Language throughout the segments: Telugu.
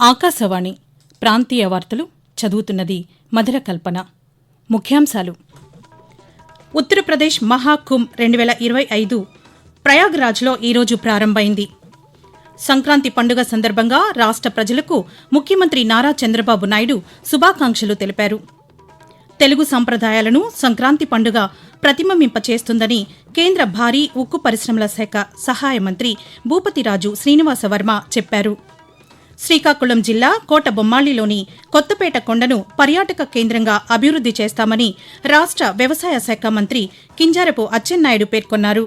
ఆకాశవాణి ప్రాంతీయ వార్తలు చదువుతున్నది మధుర కల్పన. ముఖ్యాంశాలు. ఉత్తరప్రదేశ్ మహాకుంభ్ రెండు వేల ఇరవై ఐదు ప్రయాగ్రాజ్లో ఈరోజు ప్రారంభమైంది. సంక్రాంతి పండుగ సందర్భంగా రాష్ట్ర ప్రజలకు ముఖ్యమంత్రి నారా చంద్రబాబు నాయుడు శుభాకాంక్షలు తెలిపారు. తెలుగు సంప్రదాయాలను సంక్రాంతి పండుగ ప్రతిబింబింపచేస్తుందని కేంద్ర భారీ ఉక్కు పరిశ్రమల శాఖ సహాయ మంత్రి భూపతిరాజు శ్రీనివాసవర్మ చెప్పారు. శ్రీకాకుళం జిల్లా కోట బొమ్మాళిలోని కొత్తపేట కొండను పర్యాటక కేంద్రంగా అభివృద్ది చేస్తామని రాష్ట్ర వ్యవసాయ శాఖ మంత్రి కింజారపు అచ్చెన్నాయుడు పేర్కొన్నారు.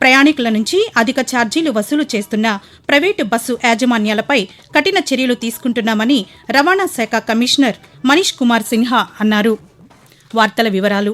ప్రయాణికుల నుంచి అధిక ఛార్జీలు వసూలు చేస్తున్న ప్రైవేటు బస్సు యాజమాన్యాలపై కఠిన చర్యలు తీసుకుంటున్నామని రవాణా శాఖ కమిషనర్ మనీష్ కుమార్ సిన్హా అన్నారు. వార్తల వివరాలు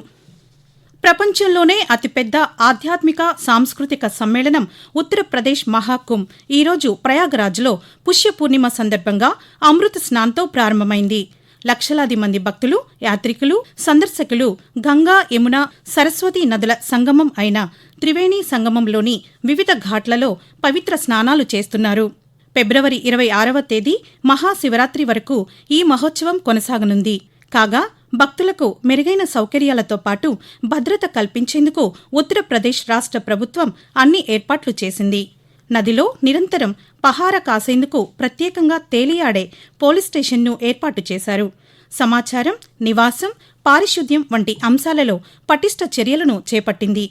ప్రపంచంలోనే అతిపెద్ద ఆధ్యాత్మిక సాంస్కృతిక సమ్మేళనం ఉత్తరప్రదేశ్ మహాకుంభ్. ఈరోజు ప్రయాగ్రాజ్లో పుష్య పూర్ణిమ సందర్భంగా అమృత స్నాన్తో ప్రారంభమైంది. లక్షలాది మంది భక్తులు యాత్రికులు సందర్శకులు గంగా యమున సరస్వతి నదుల సంగమం అయిన త్రివేణి సంగమంలోని వివిధ ఘాట్లలో పవిత్ర స్నానాలు చేస్తున్నారు. ఫిబ్రవరి ఇరవై ఆరవ తేదీ మహాశివరాత్రి వరకు ఈ మహోత్సవం కొనసాగనుంది. కాగా భక్తులకు మెరుగైన సౌకర్యాలతో పాటు భద్రత కల్పించేందుకు ఉత్తరప్రదేశ్ రాష్ట్ర ప్రభుత్వం అన్ని ఏర్పాట్లు చేసింది. నదిలో నిరంతరం పహార కాసేందుకు ప్రత్యేకంగా తేలియాడే పోలీస్ స్టేషన్ను ఏర్పాటు చేశారు. సమాచారం నివాసం పారిశుద్ధ్యం వంటి అంశాలలో పటిష్ట చర్యలను చేపట్టింది.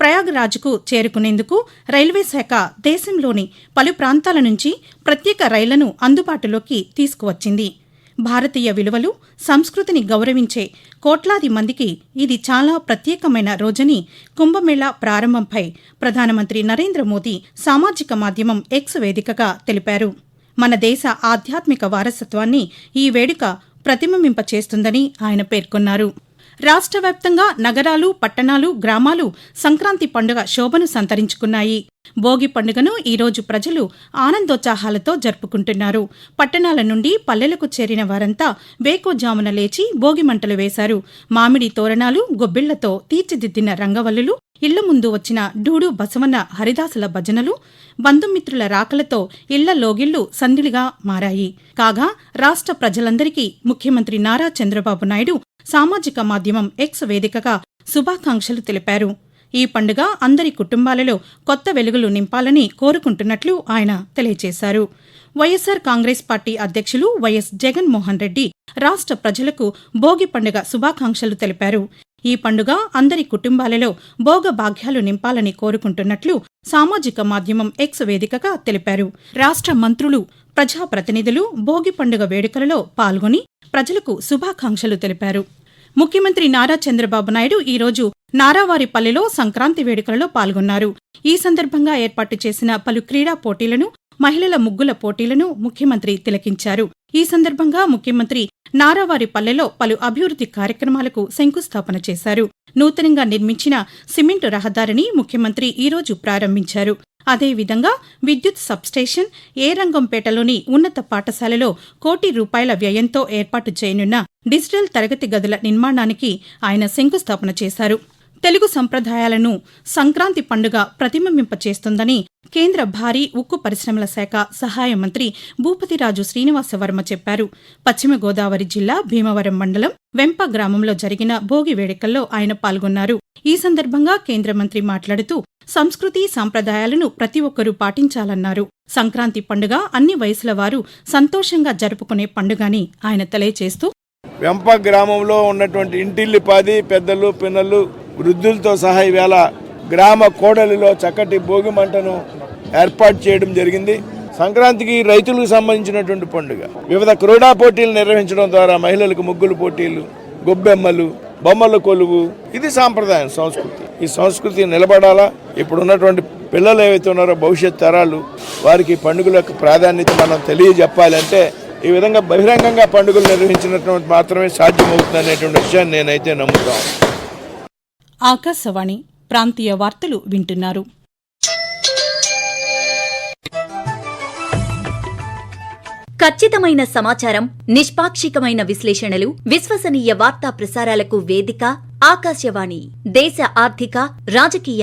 ప్రయాగ్రాజ్కు చేరుకునేందుకు రైల్వే శాఖ దేశంలోని పలు ప్రాంతాల నుంచి ప్రత్యేక రైళ్ళను అందుబాటులోకి తీసుకువచ్చింది. భారతీయ విలువలు సంస్కృతిని గౌరవించే కోట్లాది మందికి ఇది చాలా ప్రత్యేకమైన రోజని కుంభమేళా ప్రారంభంపై ప్రధానమంత్రి నరేంద్ర మోదీ సామాజిక మాధ్యమం ఎక్స్ వేదికగా తెలిపారు. మన దేశ ఆధ్యాత్మిక వారసత్వాన్ని ఈ వేడుక ప్రతిబింబింపచేస్తుందని ఆయన పేర్కొన్నారు. రాష్ట్ర వ్యాప్తంగా నగరాలు పట్టణాలు గ్రామాలు సంక్రాంతి పండుగ శోభను సంతరించుకున్నాయి. భోగి పండుగను ఈరోజు ప్రజలు ఆనందోత్సాహాలతో జరుపుకుంటున్నారు. పట్టణాల నుండి పల్లెలకు చేరిన వారంతా వేకోజామున లేచి భోగి మంటలు వేశారు. మామిడి తోరణాలు గొబ్బిళ్ళతో తీర్చిదిద్దిన రంగవల్లులు ఇళ్ళ ముందు వచ్చిన డూడు బసవన్న హరిదాసుల భజనలు బంధుమిత్రుల రాకలతో ఇళ్ళ లోగిళ్ళు సందిడిగా మారాయి. కాగా రాష్ట్ర ప్రజలందరికీ ముఖ్యమంత్రి నారా చంద్రబాబు నాయుడు సామాజిక మాధ్యమం ఎక్స్ వేదికగా శుభాకాంక్షలు తెలిపారు. ఈ పండుగ అందరి కుటుంబాలలో కొత్త వెలుగులు నింపాలని కోరుకుంటున్నట్లు ఆయన తెలియజేశారు. వైఎస్సార్ కాంగ్రెస్ పార్టీ అధ్యక్షులు వైఎస్ జగన్మోహన్ రెడ్డి రాష్ట్ర ప్రజలకు భోగి పండుగ శుభాకాంక్షలు తెలిపారు. ఈ పండుగ అందరి కుటుంబాలలో భోగ భాగ్యాలు నింపాలని కోరుకుంటున్నట్లు సామాజిక మాధ్యమం ఎక్స్ వేదికగా తెలిపారు. రాష్ట్ర మంత్రులు ప్రజాప్రతినిధులు భోగి పండుగ వేడుకలలో పాల్గొని ప్రజలకు శుభాకాంక్షలు తెలిపారు. ముఖ్యమంత్రి నారా చంద్రబాబు నాయుడు ఈరోజు నారావారిపల్లెలో సంక్రాంతి వేడుకలలో పాల్గొన్నారు. ఈ సందర్భంగా ఏర్పాటు చేసిన పలు క్రీడా పోటీలను మహిళల ముగ్గుల పోటీలను ముఖ్యమంత్రి తిలకించారు. ఈ సందర్భంగా ముఖ్యమంత్రి నారావారిపల్లెలో పలు అభివృద్ది కార్యక్రమాలకు శంకుస్థాపన చేశారు. నూతనంగా నిర్మించిన సిమెంటు రహదారిని ముఖ్యమంత్రి ఈరోజు ప్రారంభించారు. అదేవిధంగా విద్యుత్ సబ్స్టేషన్ ఏరంగంపేటలోని ఉన్నత పాఠశాలలో కోటి రూపాయల వ్యయంతో ఏర్పాటు చేయనున్న డిజిటల్ తరగతి గదుల నిర్మాణానికి ఆయన శంకుస్థాపన చేశారు. తెలుగు సంప్రదాయాలను సంక్రాంతి పండుగ ప్రతిబింబింపచేస్తుందని కేంద్ర భారీ ఉక్కు పరిశ్రమల శాఖ సహాయ మంత్రి భూపతిరాజు శ్రీనివాసవర్మ చెప్పారు. పశ్చిమ గోదావరి జిల్లా భీమవరం మండలం వెంప గ్రామంలో జరిగిన భోగి వేడుకల్లో ఆయన పాల్గొన్నారు. ఈ సందర్భంగా కేంద్ర మంత్రి మాట్లాడుతూ సంస్కృతి సాంప్రదాయాలను ప్రతి ఒక్కరూ పాటించాలన్నారు. సంక్రాంతి పండుగ అన్ని వయసుల వారు సంతోషంగా జరుపుకునే పండుగని ఆయన తెలియచేస్తూ వెంప గ్రామంలో ఉన్నటువంటి ఇంటిల్లిపాది పెద్దలు పిన్నలు వృద్ధులతో సహా ఈవేళ గ్రామ కోడలిలో చక్కటి భోగి మంటను ఏర్పాటు చేయడం జరిగింది. సంక్రాంతికి రైతులకు సంబంధించినటువంటి పండుగ. వివిధ క్రీడా పోటీలు నిర్వహించడం ద్వారా మహిళలకు ముగ్గులు పోటీలు గొబ్బెమ్మలు బొమ్మల కొలువు ఇది సాంప్రదాయం సంస్కృతి. ఈ సంస్కృతి నిలబడాలా? ఇప్పుడు ఉన్నటువంటి పిల్లలు ఏవైతే ఉన్నారో భవిష్యత్ తరాలు వారికి పండుగల యొక్క ప్రాధాన్యత మనం తెలియజెప్పాలంటే ఈ విధంగా బహిరంగంగా పండుగలు నిర్వహించినటువంటి మాత్రమే సాధ్యమవుతుంది అనేటువంటి విషయాన్ని నేనైతే నమ్ముతాను ఆకాశవాణి ప్రాంతీయ వార్తలు వింటున్నారు. ఖచ్చితమైన సమాచారం నిష్పాక్షికమైన విశ్లేషణలు విశ్వసనీయ వార్తా ప్రసారాలకు వేదిక ఆకాశవాణి దేశ ఆర్థిక రాజకీయ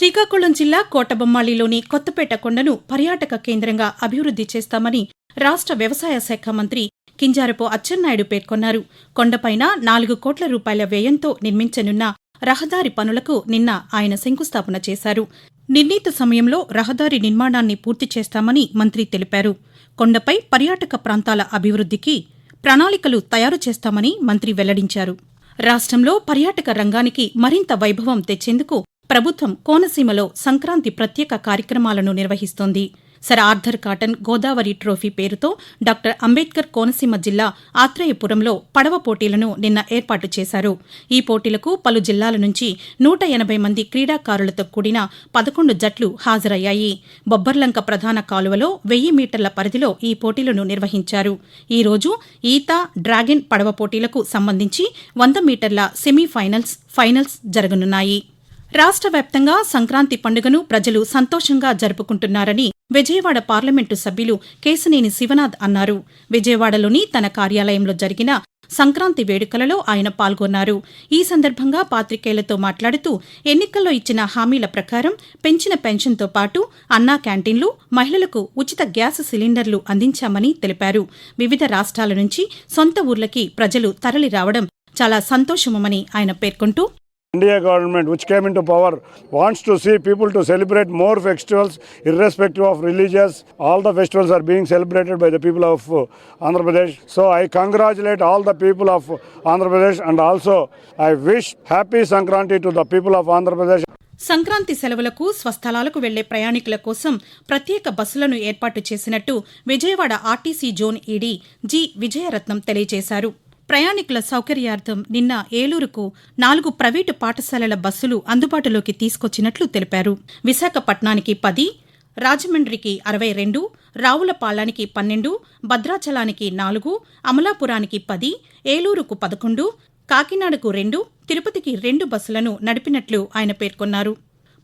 శ్రీకాకుళం జిల్లా కోటబొమ్మాళిలోని కొత్తపేట కొండను పర్యాటక కేంద్రంగా అభివృద్ది చేస్తామని రాష్ట్ర వ్యవసాయ శాఖ మంత్రి కింజారపు అచ్చెన్నాయుడు పేర్కొన్నారు. కొండపైన నాలుగు కోట్ల రూపాయల వ్యయంతో నిర్మించనున్న రహదారి పనులకు నిన్న ఆయన శంకుస్థాపన చేశారు. నిర్ణీత సమయంలో రహదారి నిర్మాణాన్ని పూర్తి చేస్తామని మంత్రి తెలిపారు. కొండపై పర్యాటక ప్రాంతాల అభివృద్దికి ప్రణాళికలు తయారు చేస్తామని మంత్రి వెల్లడించారు. రాష్ట్రంలో పర్యాటక రంగానికి మరింత వైభవం తెచ్చేందుకు ప్రభుత్వం కోనసీమలో సంక్రాంతి ప్రత్యేక కార్యక్రమాలను నిర్వహిస్తోంది. Sir Arthur Cotton Godavari trophy పేరుతో డాక్టర్ అంబేద్కర్ కోనసీమ జిల్లా ఆత్రేయపురంలో పడవ పోటీలను నిన్న ఏర్పాటు చేశారు. ఈ పోటీలకు పలు జిల్లాల నుంచి నూట ఎనభై మంది క్రీడాకారులతో కూడిన పదకొండు జట్లు హాజరయ్యాయి. బొబ్బర్లంక ప్రధాన కాలువలో వెయ్యి మీటర్ల పరిధిలో ఈ పోటీలను నిర్వహించారు. ఈ రోజు ఈత డ్రాగన్ పడవ పోటీలకు సంబంధించి వంద మీటర్ల సెమీఫైనల్స్ ఫైనల్స్ జరగనున్నాయి. రాష్ట్ర వ్యాప్తంగా సంక్రాంతి పండుగను ప్రజలు సంతోషంగా జరుపుకుంటున్నారని విజయవాడ పార్లమెంటు సభ్యులు కేశనేని శివనాథ్ అన్నారు. విజయవాడలోని తన కార్యాలయంలో జరిగిన సంక్రాంతి వేడుకలలో ఆయన పాల్గొన్నారు. ఈ సందర్భంగా పాత్రికేయులతో మాట్లాడుతూ ఎన్నికల్లో ఇచ్చిన హామీల ప్రకారం పెంచిన పెన్షన్తో పాటు అన్నా క్యాంటీన్లు మహిళలకు ఉచిత గ్యాస్ సిలిండర్లు అందించామని తెలిపారు. వివిధ రాష్ట్రాల నుంచి సొంత ఊర్లకి ప్రజలు తరలి రావడం చాలా సంతోషమని ఆయన పేర్కొంటూ India government, which came into power, wants to see people to celebrate more festivals, irrespective of religious. All the festivals are being celebrated by the people of uh, Andhra Pradesh. So I congratulate all the people of Andhra Pradesh, and also I wish happy Sankranti to the people of Andhra Pradesh. Sankranti సెలవులకు స్వస్థలాలకు వెళ్ళే ప్రయాణికుల కోసం ప్రత్యేక బస్సులను ఏర్పాటు చేసినట్టు Vijayawada RTC zone ED G Vijayaratnam తెలియజేశారు ప్రయాణికుల సౌకర్యార్థం నిన్న ఏలూరుకు నాలుగు ప్రైవేటు పాఠశాలల బస్సులు అందుబాటులోకి తీసుకొచ్చినట్లు తెలిపారు. విశాఖపట్నానికి పది రాజమండ్రికి అరవై రెండు రావులపాలానికి పన్నెండు భద్రాచలానికి నాలుగు అమలాపురానికి పది ఏలూరుకు పదకొండు కాకినాడకు రెండు తిరుపతికి రెండు బస్సులను నడిపినట్లు ఆయన పేర్కొన్నారు.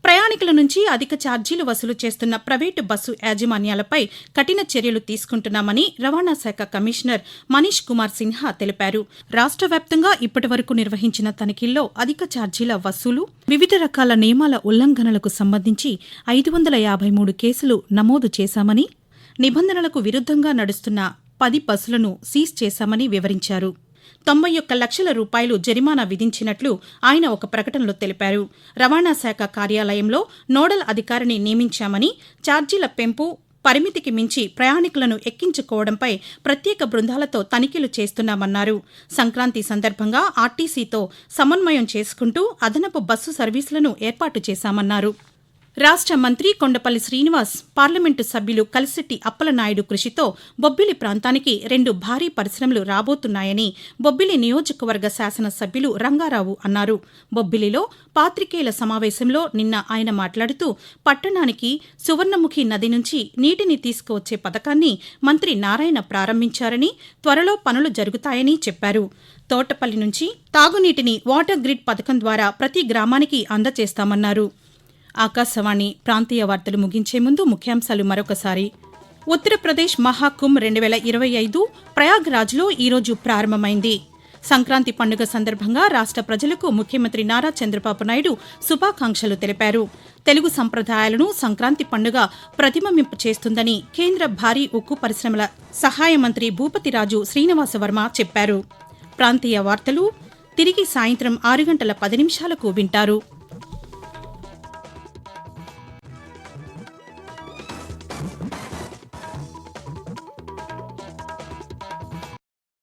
ప్రయాణికుల నుంచి అధిక ఛార్జీలు వసూలు చేస్తున్న ప్రైవేటు బస్సు యాజమాన్యాలపై కఠిన చర్యలు తీసుకుంటున్నామని రవాణా శాఖ కమిషనర్ మనీష్ కుమార్ సిన్హా తెలిపారు. రాష్ట్ర వ్యాప్తంగా ఇప్పటి వరకు నిర్వహించిన తనిఖీల్లో అధిక ఛార్జీల వసూలు వివిధ రకాల నియమాల ఉల్లంఘనలకు సంబంధించి ఐదు వందల యాభై మూడు కేసులు నమోదు చేశామని నిబంధనలకు విరుద్ధంగా నడుస్తున్న పది బస్సులను సీజ్ చేశామని వివరించారు. తొంభై ఒక్క లక్షల రూపాయలు జరిమానా విధించినట్లు ఆయన ఒక ప్రకటనలో తెలిపారు. రవాణా శాఖ కార్యాలయంలో నోడల్ అధికారిని నియమించామని ఛార్జీల పెంపు పరిమితికి మించి ప్రయాణికులను ఎక్కించుకోవడంపై ప్రత్యేక బృందాలతో తనిఖీలు చేస్తున్నామన్నారు. సంక్రాంతి సందర్భంగా ఆర్టీసీతో సమన్వయం చేసుకుంటూ అదనపు బస్సు సర్వీసులను ఏర్పాటు చేశామన్నారు. రాష్ట్ర మంత్రి కొండపల్లి శ్రీనివాస్ పార్లమెంటు సభ్యులు కలిశెట్టి అప్పలనాయుడు కృషితో బొబ్బిలి ప్రాంతానికి రెండు భారీ పరిశ్రమలు రాబోతున్నాయని బొబ్బిలి నియోజకవర్గ శాసనసభ్యులు రంగారావు అన్నారు. బొబ్బిలిలో పాత్రికేయుల సమావేశంలో నిన్న ఆయన మాట్లాడుతూ పట్టణానికి సువర్ణముఖి నది నుంచి నీటిని తీసుకువచ్చే పథకాన్ని మంత్రి నారాయణ ప్రారంభించారని త్వరలో పనులు జరుగుతాయని చెప్పారు. తోటపల్లి నుంచి తాగునీటిని వాటర్ గ్రిడ్ పథకం ద్వారా ప్రతి గ్రామానికి అందజేస్తామన్నారు. ఆకాశవాణి ప్రాంతీయ వార్తలు ముగించే ముందు ముఖ్యాంశాలు మరొకసారి. ఉత్తరప్రదేశ్ మహాకుంభ్ రెండు వేల ఇరవై ఐదు ప్రయాగ్రాజ్లో ఈరోజు ప్రారంభమైంది. సంక్రాంతి పండుగ సందర్భంగా రాష్ట్ర ప్రజలకు ముఖ్యమంత్రి నారా చంద్రబాబు నాయుడు శుభాకాంక్షలు తెలిపారు. తెలుగు సంప్రదాయాలను సంక్రాంతి పండుగ ప్రతిబింబింప చేస్తుందని కేంద్ర భారీ ఉక్కు పరిశ్రమల సహాయ మంత్రి భూపతిరాజు శ్రీనివాసవర్మ చెప్పారు. ప్రాంతీయ వార్తలు తిరిగి సాయంత్రం ఆరు గంటల పది నిమిషాలకు వింటారు.